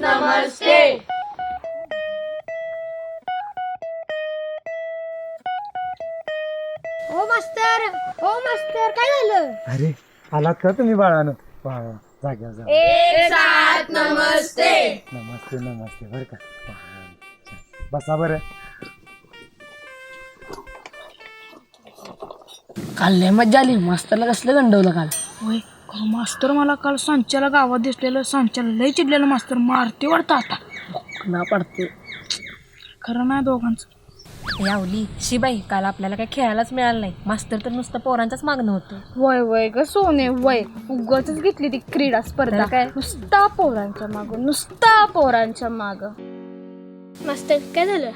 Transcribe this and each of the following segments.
नमस्ते हो मास्तर हो मास्तर काय झालं? अरे आलात का तुम्ही बाळानं? वा वा जाग्या जा एक साथ नमस्ते नमस्ते नमस्ते बरं का. वा, छान. बसा बरं. काल लय मजा आली. मास्तरला कसलं गंडवलं काल? मास्तर मला काल सांच्याला गावात दिसलेलं सांच्याला लय चिडलेलं मास्तर मारते वाटतं आता. ना पडते. खरं नाही दोघांचं. यावली शिबाई काल आपल्याला काही खेळायलाच मिळालं नाही. मास्तर तर नुसतं पोरांच्याच मागणं होतं. वय वय ग सोने वय. उगाच घेतली ती क्रीडा स्पर्धा. काय? नुसता पोरांच्या माग नुसता पोरांच्या माग. मास्तर काय झालं?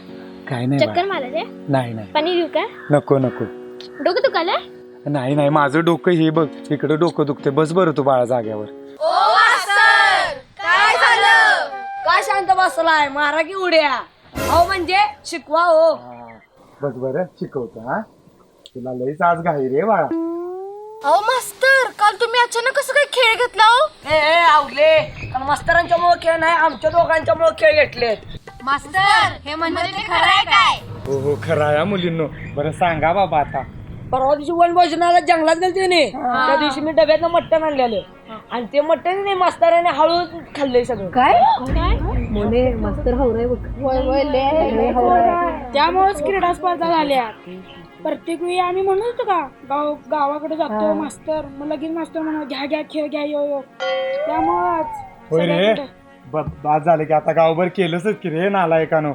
काय नाही चक्कर बाळा. मारा रे नाही नाही. पाणी देऊ का? नको नको. डोकं दुखालं नाही नाही माझं डोकं हे बघ इकडं डोकं दुखते बस बरं तू बाळा जाग्यावर. काय शांत बसलाय? मारा की उड्या. अहो म्हणजे शिकवा हो. हा, बस बरं शिकवतो हा. तुला लईच आज घाई रे बाळा. अहो मास्तर काल तुम्ही अचानक कसं काय खेळ घेतला हो? ए ए, आवले. काल मास्तरांच्या मुळे खेळ नाही आमच्या दोघांच्या मुळे खेळ घेतलेत. मास्तर हे म्हणजे खरं आहे काय? हो हो खरं आहे हा मुलींनो. बरं सांगा बाबा आता. परवा दिवशी वन भोजनाला जंगलात गेलते ने त्या दिवशी मी डब्यातनं मटण आणलेलं. आणि ते मटण नाही मास्तराने हळू खाल्लंय सगळं. काय? मोने मास्तर हवराय बघ. त्यामुळेच क्रीडा स्पर्धा झाल्या. प्रत्येक वेळी आम्ही म्हणत होतो का गाव गावाकडे जातो मास्तर मग लगेच मास्तर म्हणा घ्या घ्या खेळ घ्या यो यो. त्यामुळेच होय रे. ब- बाद झालं की आता गावभर केलंच की रे नालायकानो.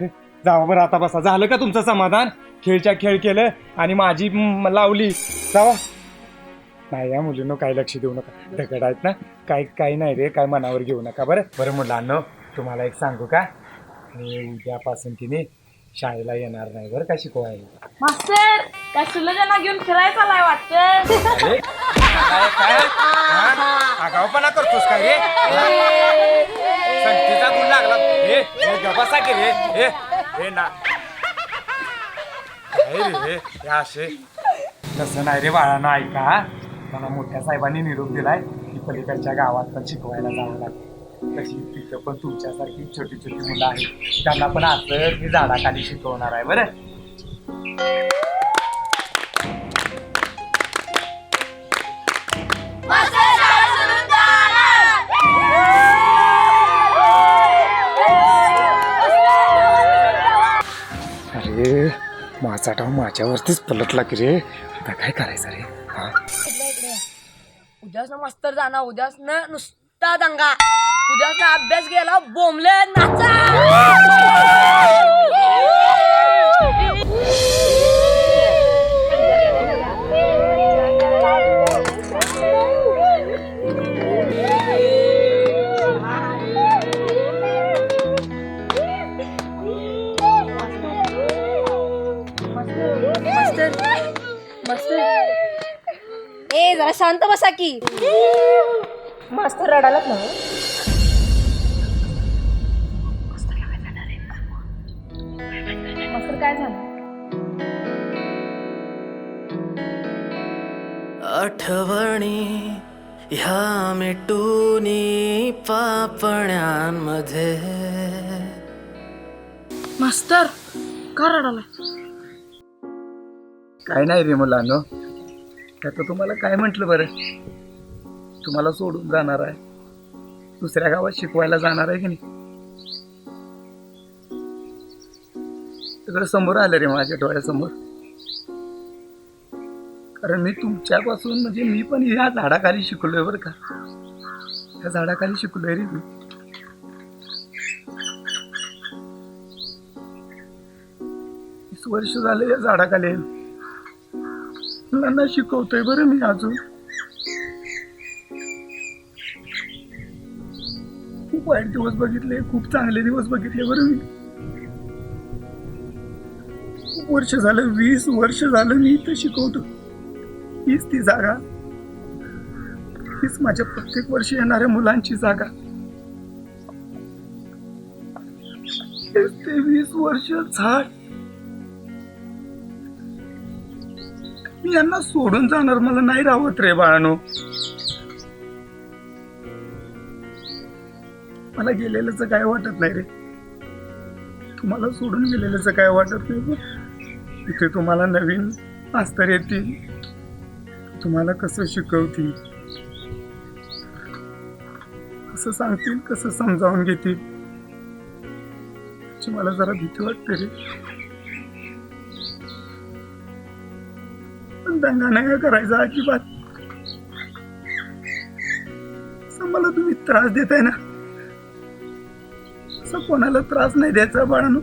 हे, जावा बरं आता बसा. झालं का तुमचं समाधान? खेळच्या खेळ केलं आणि माझी म, लावली. जावा. नाही या मुलींनो काही लक्ष देऊ नका. दगड आहेत ना? काही काही नाही रे काय मनावर घेऊ नका. बरं? बरं मुलांनो तुम्हाला एक सांगू का? मी उद्यापासून तिने शाळेला येणार नाही. बरं का शिकवायला? मास्तर काय सुलजना घेऊन फिरायचा नाही वाटतं. अरे, काय काय? हा? आगाऊपणा करतोस काय रे? संगतीचा गुण लागला. हे गबासा की रे. हे हे ना. काय रे असे. तसं नाही रे बाळानं ऐका मला मोठ्या साहेबांनी निरोप दिलाय की पलीकडच्या गावात पण शिकवायला जावं लागेल. तशी तिथं पण तुमच्यासारखी छोटी छोटी मुलं आहेत. त्यांना पण असं मी झाडाखाली शिकवणार आहे बरं? माझा डाव माझ्यावरतीच पलटला की रे. आता काय करायचं रे? हा? उद्याच ना मास्तर जाणार उद्याच ना नुसता दंगा. उद्याच ना अभ्यास गेला बोंबले नाचा. की. मास्तर रडायलाच ना. मास्तर काय झालं? आठवणी ह्या मिटूनी पापण्यांमध्ये. मास्तर का रडालाय काय नाही रे मुलांनो. आता तुम्हाला काय म्हटलं बरं? तुम्हाला सोडून जाणार आहे. दुसऱ्या गावात शिकवायला जाणार आहे की नाही? सगळं समोर आलं रे माझ्या डोळ्यासमोर. कारण मी तुमच्यापासून म्हणजे मी पण ह्या झाडाखाली शिकलोय बरं का. ह्या झाडाखाली शिकलोय रे मी. वीस वर्ष झाले या झाडाखाली. मुलांना शिकवतोय बरं मी अजून. खूप वाईट दिवस बघितले खूप चांगले दिवस बघितले बरं मी. खूप वर्ष झालं वीस वर्ष झालं मी इथं शिकवतो. हीच ती जागा. हीच माझ्या प्रत्येक वर्षी येणाऱ्या मुलांची जागा. ते वीस वर्ष झाड मी यांना सोडून जाणार मला नाही राहत रे बाळानो. मला गेलेलंच काय वाटत नाही रे. तुम्हाला सोडून गेलेलंच काय वाटत नाही इथे तुम्हाला नवीन मास्तर येतील. तुम्हाला कसं शिकवतील. कसं सांगतील कसं समजावून घेतील. याची मला जरा भीती वाटते रे. दंगा नाही करायचा अजिबात. मला तुम्ही त्रास देताय ना? असं कोणाला त्रास नाही द्यायचा बाळानो.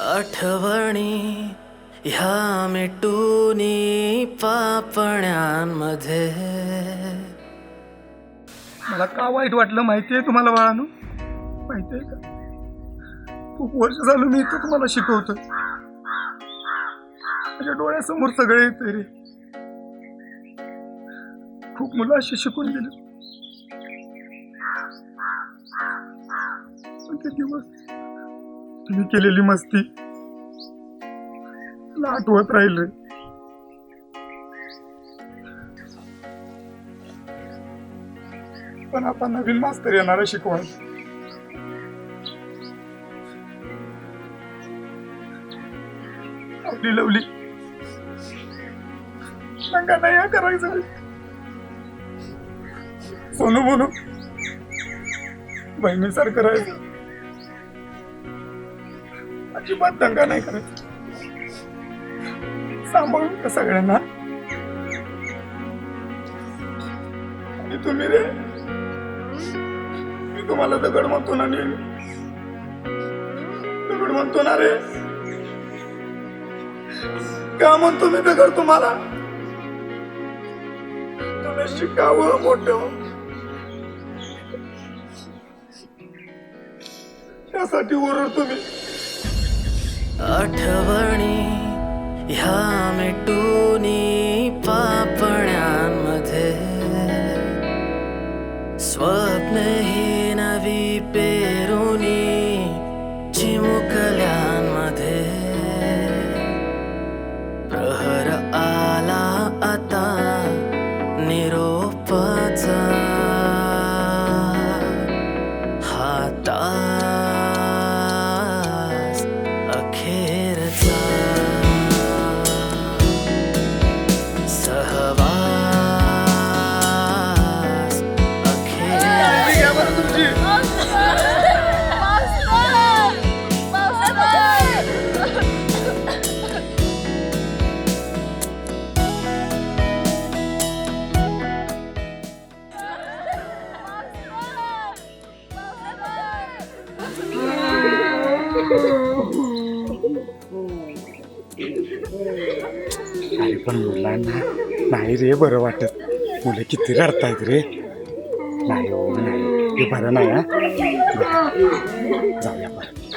आठवणी ह्या मिटूनी पापण्यांमध्ये. मला का वाईट वाटलं माहितीये तुम्हाला बाळानो? माहितीये का? खूप वर्ष झालं मी इथं तुम्हाला शिकवतोय. माझ्या डोळ्यासमोर सगळे येते रे खूप मुलं अशी शिकून गेली. दिवस तुम्ही केलेली मस्ती मला आठवत राहील रे पण आता नवीन मास्तर येणार शिकवण. आपली लवली. शंका नाही करायचं. सोनू बोनू बहिणीसारखं राहायचं. अजिबात दंगा नाही करायचं. सांभाळून का सगळ्यांना? आणि तुम्ही रे मी तुम्हाला दगड म्हणतो ना नेहमी. दगड म्हणतो ना रे. का म्हणतो मी दगड तुम्हाला? शिकावं मोठं. त्यासाठी ओरडतो मी आठवणी ह्या मिटूनी 啊达 नाही पण मुलांना नाही. रे बरं वाटत. मुलं किती रडतायत रे. नाही हो नाही. हे बरं नाही हा. बरं. जाऊया बरं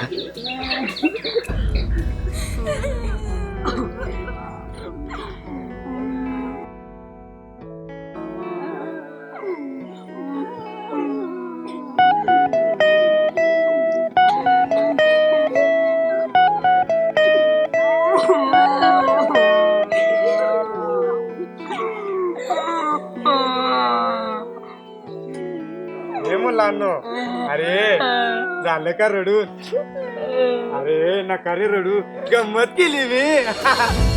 हा? मुलांनो. अरे झालं का रडू? अरे नका रे रडू. गंमत केली मी.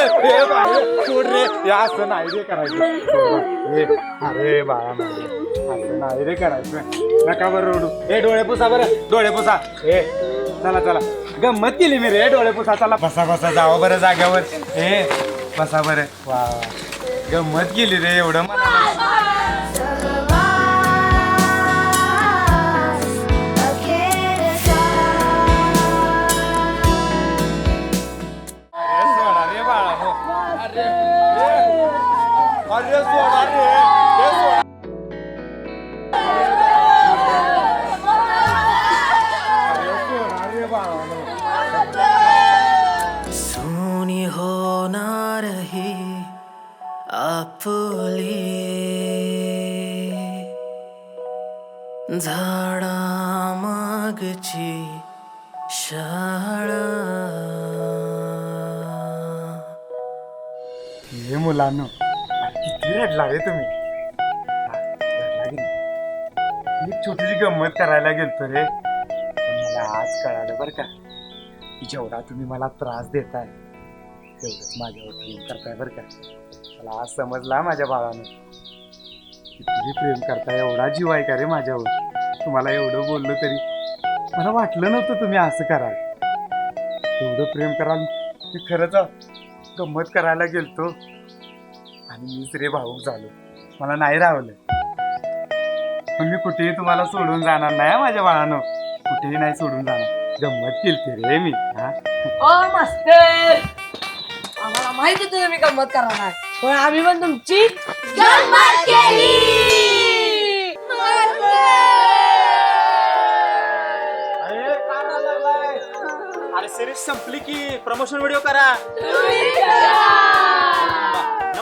अरे हे बाळा, सोड रे. हे असं नाही रे करायचं. हे, अरे बाळा नाही असं नाही रे करायचं. नका बरं रडू. हे डोळे पुसा बरं. डोळे पुसा. हे चला चला. गंमत केली मी रे. डोळे पुसा चला. बसा बसा जावं बरं जाग्यावर हे बसा बरं. वा. गंमत केली रे. एवढं मला आपली झाडामागची शाळा. हे मुलांनो किती रडला रे तुम्ही. रडला की नाही? छोटीशी गंमत करायला गेलतो रे. पण मला आज कळालं बरं का की जेवढा तुम्ही मला त्रास देताय तेवढंच माझ्यावर प्रेम करताय बरं का. मला आज समजला माझ्या बाळानं की तुम्ही प्रेम करता एवढा जीव आहे का रे माझ्यावर? तुम्हाला एवढं बोललो तरी मला वाटलं नव्हतं तुम्ही असं कराल. एवढं प्रेम कराल मी खरंच गंमत करायला गेलतो. आणि मीच रे भाऊक झालो. मला नाही रावलं. पण मी कुठेही तुम्हाला सोडून जाणार नाही माझ्या बाळानं. कुठेही नाही सोडून जाणार. गंमत केली रे मी हा? ओ आम्हाला माहिती होतं तुम्ही गंमत करणार आहे पण आम्ही पण तुमची गंमत केली! अरे सिरीज संपली की प्रमोशन व्हिडिओ करा.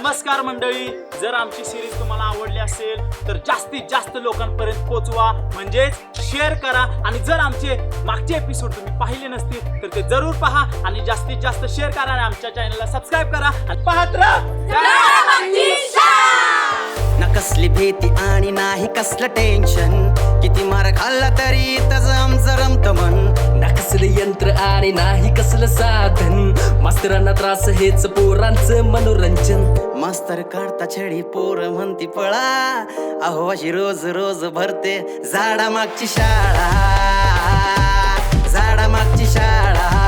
नमस्कार मंडळी. जर आमची सिरीज तुम्हाला आवडली असेल तर जास्तीत जास्त लोकांपर्यंत पोहोचवा. म्हणजेच शेअर करा. आणि जर आमचे मागचे एपिसोड तुम्ही पाहिले नसतील तर ते जरूर पहा आणि जास्तीत जास्त शेअर करा आणि आमच्या चॅनलला सबस्क्राईब करा. आणि पाहत राहा. ना कसली भीती आणि नाही कसलं टेन्शन किती मार खाल्ला तरी तच आमचं रमत मन. कसलं यंत्र आणि नाही कसलं साधन? मास्तरांना त्रास हेच पोरांचं मनोरंजन. मास्तर काढता छडी पोर म्हणती पळा. अहो अशी रोज रोज भरते झाडा मागची शाळा. झाडा मागची शाळा.